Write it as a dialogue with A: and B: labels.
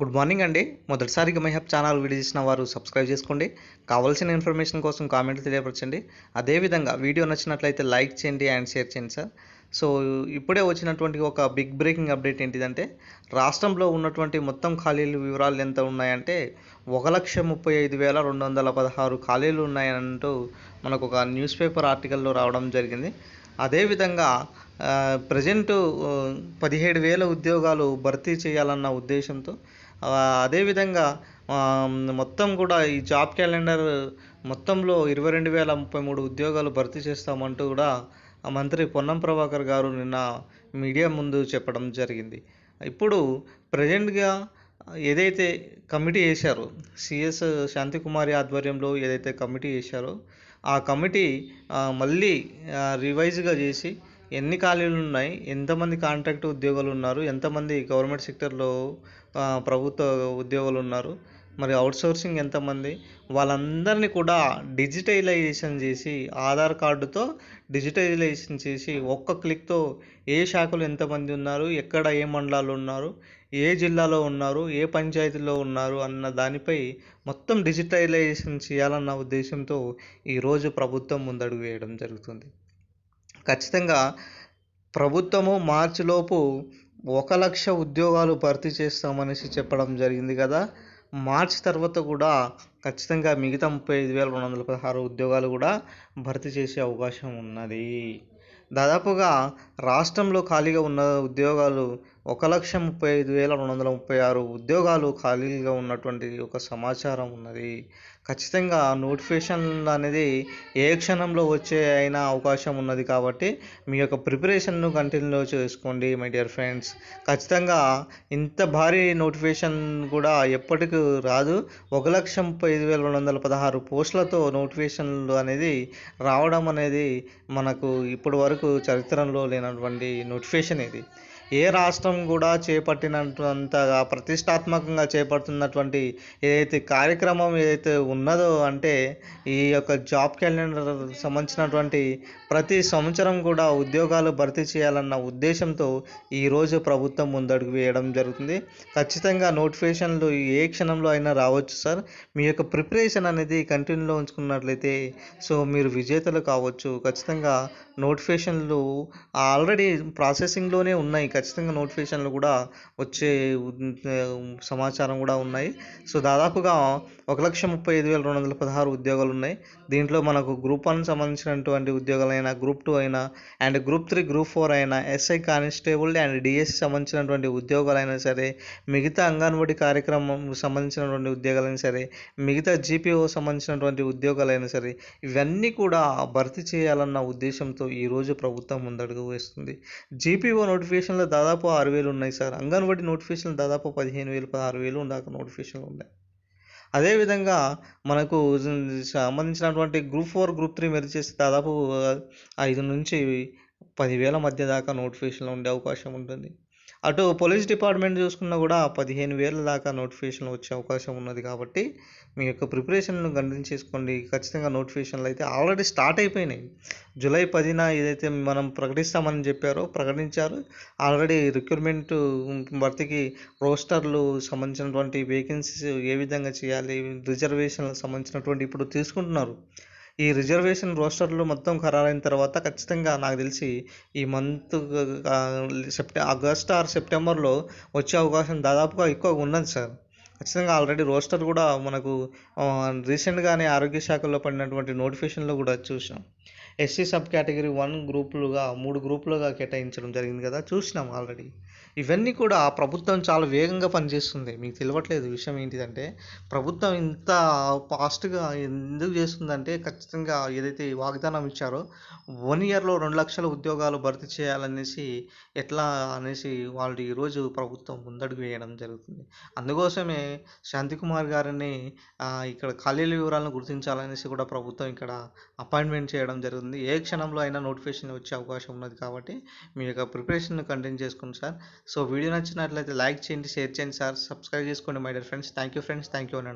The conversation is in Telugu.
A: గుడ్ మార్నింగ్ అండి. మొదటిసారిగా మైహబ్ ఛానల్ వీడియో చేసిన వారు సబ్స్క్రైబ్ చేసుకోండి. కావాల్సిన ఇన్ఫర్మేషన్ కోసం కామెంట్లు తెలియపరచండి. అదేవిధంగా వీడియో నచ్చినట్లయితే లైక్ చేయండి అండ్ షేర్ చేయండి సార్. సో ఇప్పుడే వచ్చినటువంటి ఒక బిగ్ బ్రేకింగ్ అప్డేట్ ఏంటిదంటే రాష్ట్రంలో ఉన్నటువంటి మొత్తం ఖాళీలు వివరాలు ఎంత ఉన్నాయంటే ఒక లక్ష ముప్పై ఐదు వేల రెండు వందల పదహారు ఖాళీలు ఉన్నాయంటూ మనకు ఒక న్యూస్ పేపర్ ఆర్టికల్లో రావడం జరిగింది. అదేవిధంగా ప్రజెంట్ పదిహేడు వేల ఉద్యోగాలు భర్తీ చేయాలన్న ఉద్దేశంతో అదేవిధంగా మొత్తం కూడా ఈ జాబ్ క్యాలెండర్ మొత్తంలో ఇరవై రెండు వేల ముప్పై మూడు ఉద్యోగాలు భర్తీ చేస్తామంటూ కూడా మంత్రి పొన్నం ప్రభాకర్ గారు నిన్న మీడియా ముందు చెప్పడం జరిగింది. ఇప్పుడు ప్రజెంట్గా ఏదైతే కమిటీ వేశారో సిఎస్ శాంతికుమారి ఆధ్వర్యంలో ఏదైతే కమిటీ వేశారో ఆ కమిటీ మళ్ళీ రివైజ్గా చేసి ఎన్ని ఖాళీలు ఉన్నాయి? ఎంతమంది కాంట్రాక్ట్ ఉద్యోగాలు ఉన్నారు? ఎంతమంది గవర్నమెంట్ సెక్టర్లో ప్రభుత్వ ఉద్యోగులు ఉన్నారు? మరి అవుట్సోర్సింగ్ ఎంతమంది? వాళ్ళందరినీ కూడా డిజిటలైజేషన్ చేసి ఆధార్ కార్డుతో డిజిటలైజేషన్ చేసి ఒక్క క్లిక్తో ఏ శాఖలు ఎంతమంది ఉన్నారు? ఎక్కడ ఏ మండలాలు ఉన్నారు? ఏ జిల్లాలో ఉన్నారు? ఏ పంచాయతీలో ఉన్నారు? అన్న దానిపై మొత్తం డిజిటలైజేషన్ చేయాలన్న ఉద్దేశంతో ఈరోజు ప్రభుత్వం ముందడుగు వేయడం జరుగుతుంది. ఖచ్చితంగా ప్రభుత్వము మార్చిలోపు ఒక లక్ష ఉద్యోగాలు భర్తీ చేస్తామనేసి చెప్పడం జరిగింది కదా. మార్చి తర్వాత కూడా ఖచ్చితంగా మిగతా ముప్పై ఐదు వేల రెండు వందల పదహారు ఉద్యోగాలు కూడా భర్తీ చేసే అవకాశం ఉన్నది. దాదాపుగా రాష్ట్రంలో ఖాళీగా ఉన్న ఉద్యోగాలు ఒక లక్ష ముప్పై ఐదు వేల రెండు వందల ముప్పై ఆరు ఉద్యోగాలు ఖాళీలుగా ఉన్నటువంటి ఒక సమాచారం ఉన్నది. ఖచ్చితంగా నోటిఫికేషన్ అనేది ఏ క్షణంలో వచ్చే అయినా అవకాశం ఉన్నది కాబట్టి మీ యొక్క ప్రిపరేషన్ను కంటిన్యూ చేసుకోండి మై డియర్ ఫ్రెండ్స్. ఖచ్చితంగా ఇంత భారీ నోటిఫికేషన్ కూడా ఎప్పటికీ రాదు. ఒక లక్ష ముప్పై ఐదు వేల రెండు వందల పదహారు పోస్టులతో నోటిఫికేషన్లు అనేది రావడం అనేది మనకు ఇప్పటి వరకు చరిత్రలో లేనటువంటి నోటిఫికేషన్ ఇది. ఏ రాష్ట్రం కూడా చేపట్టినంతగా ప్రతిష్టాత్మకంగా చేపడుతున్నటువంటి ఏదైతే కార్యక్రమం ఏదైతే ఉన్నదో అంటే ఈ యొక్క జాబ్ క్యాలెండర్ సంబంధించినటువంటి ప్రతి సంవత్సరం కూడా ఉద్యోగాలు భర్తీ చేయాలన్న ఉద్దేశంతో ఈరోజు ప్రభుత్వం ముందడుగు వేయడం జరుగుతుంది. ఖచ్చితంగా నోటిఫికేషన్లు ఏ క్షణంలో అయినా రావచ్చు సార్. మీ యొక్క ప్రిపరేషన్ అనేది కంటిన్యూలో ఉంచుకున్నట్లయితే సో మీరు విజేతలు కావచ్చు. ఖచ్చితంగా నోటిఫికేషన్లు ఆల్రెడీ ప్రాసెసింగ్లోనే ఉన్నాయి ఖచ్చితంగా నోటిఫికేషన్లు కూడా వచ్చే సమాచారం కూడా ఉన్నాయి. సో దాదాపుగా ఒక లక్ష ముప్పై ఐదు వేల రెండు వందల పదహారు ఉద్యోగాలు ఉన్నాయి. దీంట్లో మనకు గ్రూప్ వన్ సంబంధించినటువంటి ఉద్యోగాలైనా గ్రూప్ టూ అయినా and group three group four అయినా ఎస్ఐ కానిస్టేబుల్ అండ్ డిఎస్సి సంబంధించినటువంటి ఉద్యోగాలైనా సరే మిగతా అంగన్వాడీ కార్యక్రమం సంబంధించినటువంటి ఉద్యోగాలైనా సరే మిగతా జీపీఓ సంబంధించినటువంటి ఉద్యోగాలైనా సరే ఇవన్నీ కూడా భర్తీ చేయాలన్న ఉద్దేశంతో ఈరోజు ప్రభుత్వం ముందడుగు వేస్తుంది. జీపీఓ నోటిఫికేషన్లో దాదాపు ఆరు వేలు ఉన్నాయి సార్. అంగన్వాడీ నోటిఫికేషన్లు దాదాపు పదిహేను వేలు పదహారు వేలు దాకా నోటిఫికేషన్లు ఉన్నాయి. అదేవిధంగా మనకు సంబంధించినటువంటి group four group three merit చేస్తే దాదాపు ఐదు నుంచి పదివేల మధ్య దాకా నోటిఫికేషన్లు ఉండే అవకాశం ఉంటుంది. అటు పోలీస్ డిపార్ట్మెంట్ చూసుకున్నా కూడా పదిహేను వేల దాకా నోటిఫికేషన్ వచ్చే అవకాశం ఉన్నది కాబట్టి మీ యొక్క ప్రిపరేషన్ను గమనించేసుకోండి ఖచ్చితంగా నోటిఫికేషన్లు అయితే ఆల్రెడీ స్టార్ట్ అయిపోయినాయి. జూలై పదిన ఏదైతే మనం ప్రకటిస్తామని చెప్పారో ప్రకటించారు. ఆల్రెడీ రిక్రూట్మెంట్ భర్తీకి రోస్టర్లు సంబంధించినటువంటి వేకెన్సీస్ ఏ విధంగా చేయాలి రిజర్వేషన్లకు సంబంధించినటువంటి ఇప్పుడు తీసుకుంటున్నారు. ఈ రిజర్వేషన్ రోస్టర్లు మొత్తం ఖరారైన తర్వాత ఖచ్చితంగా నాకు తెలిసి ఈ మంత్ సెప్టె ఆగస్ట్ ఆర్ సెప్టెంబర్లో వచ్చే అవకాశం దాదాపుగా ఎక్కువ ఉన్నది సార్. ఖచ్చితంగా ఆల్రెడీ రోస్టర్ కూడా మనకు రీసెంట్గానే ఆరోగ్య శాఖలో పడినటువంటి నోటిఫికేషన్లో కూడా చూసాం ఎస్సీ సబ్ కేటగిరీ వన్ గ్రూపులుగా మూడు గ్రూపులుగా కేటాయించడం జరిగింది కదా చూసినాం ఆల్రెడీ. ఇవన్నీ కూడా ప్రభుత్వం చాలా వేగంగా పనిచేస్తుంది. మీకు తెలియట్లేదు విషయం ఏంటిదంటే ప్రభుత్వం ఇంత ఫాస్ట్గా ఎందుకు చేస్తుందంటే ఖచ్చితంగా ఏదైతే వాగ్దానం ఇచ్చారో వన్ ఇయర్లో రెండు లక్షల ఉద్యోగాలు భర్తీ చేయాలనేసి ఎట్లా అనేసి వాళ్ళు ఈరోజు ప్రభుత్వం ముందడుగు వేయడం జరుగుతుంది. అందుకోసమే శాంతికుమార్ గారిని ఇక్కడ ఖాళీల వివరాలను గుర్తించాలనేసి కూడా ప్రభుత్వం ఇక్కడ అపాయింట్మెంట్ చేయడం జరుగుతుంది. ఏ క్షణంలో అయినా నోటిఫికేషన్ వచ్చే అవకాశం ఉన్నది కాబట్టి మీ యొక్క ప్రిపరేషన్ కంటిన్యూ చేసుకోండి సార్. సో వీడియో నచ్చినట్లయితే లైక్ చేయండి షేర్ చేయండి సార్. సబ్స్క్రైబ్ చేసుకోండి my dear friends. Thank you friends. Thank you అని